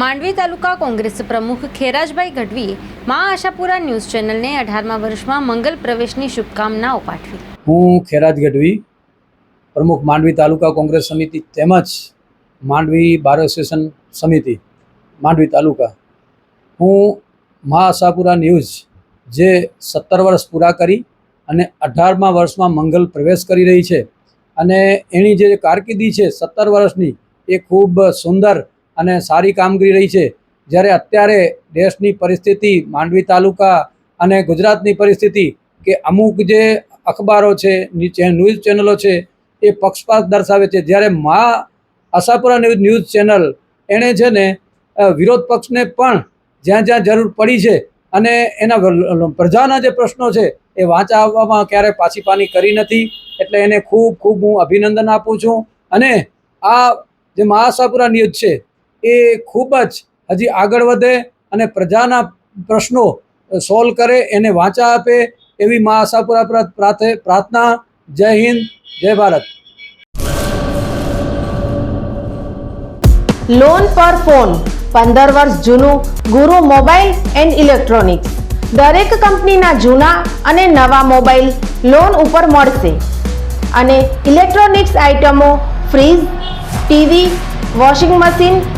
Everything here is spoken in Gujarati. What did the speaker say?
માંડવી તાલુકા કોંગ્રેસ પ્રમુખ ખેરાજભાઈ ગઢવીએ મા આશાપુરા ન્યૂઝ ચેનલને અઢારમા વર્ષમાં મંગલ પ્રવેશની શુભકામનાઓ પાઠવી. હું ખેરાજ ગઢવી, પ્રમુખ માંડવી તાલુકા કોંગ્રેસ સમિતિ તેમજ માંડવી બાર એસોસિએશન સમિતિ, માંડવી તાલુકા. હું મા આશાપુરા ન્યૂઝ જે સત્તર વર્ષ પૂરા કરી અને અઢારમા વર્ષમાં મંગલ પ્રવેશ કરી રહી છે અને એની જે કારકિર્દી છે સત્તર વર્ષની એ ખૂબ સુંદર અને સારી કામગીરી રહી છે. જ્યારે અત્યારે દેશની પરિસ્થિતિ, માંડવી તાલુકા અને ગુજરાતની પરિસ્થિતિ કે અમુક જે અખબારો છે ન્યૂઝ ચેનલો છે, એ પક્ષપાત દર્શાવે છે. જ્યારે મા આશાપુરા ન્યૂઝ ચેનલ એણે છે ને વિરોધ પક્ષને પણ જ્યાં જ્યાં જરૂર પડી છે અને એના પ્રજાના જે પ્રશ્નો છે, એ વાંચા આવવામાં ક્યારે પાછી પાની કરી નથી. એટલે એને ખૂબ ખૂબ હું અભિનંદન આપું છું. અને આ જે મહાસાપુરા ન્યૂઝ છે એ ખૂબ જ હજી આગળ વધે અને પ્રજાના પ્રશ્નો સોલ્વ કરે, એને વાંચા આપે એવી મા આશાપુરા પ્રા- પ્રાર્થે- પ્રાર્થના. જય હિન્દ, જય ભારત. લોન પર ફોન પંદર વર્ષ જૂનું, ગુરુ મોબાઈલ એન્ડ ઇલેક્ટ્રોનિક્સ. દરેક કંપનીના જૂના અને નવા મોબાઈલ લોન ઉપર મળશે. અને ઇલેક્ટ્રોનિક્સ આઇટમો fridge, TV, washing machine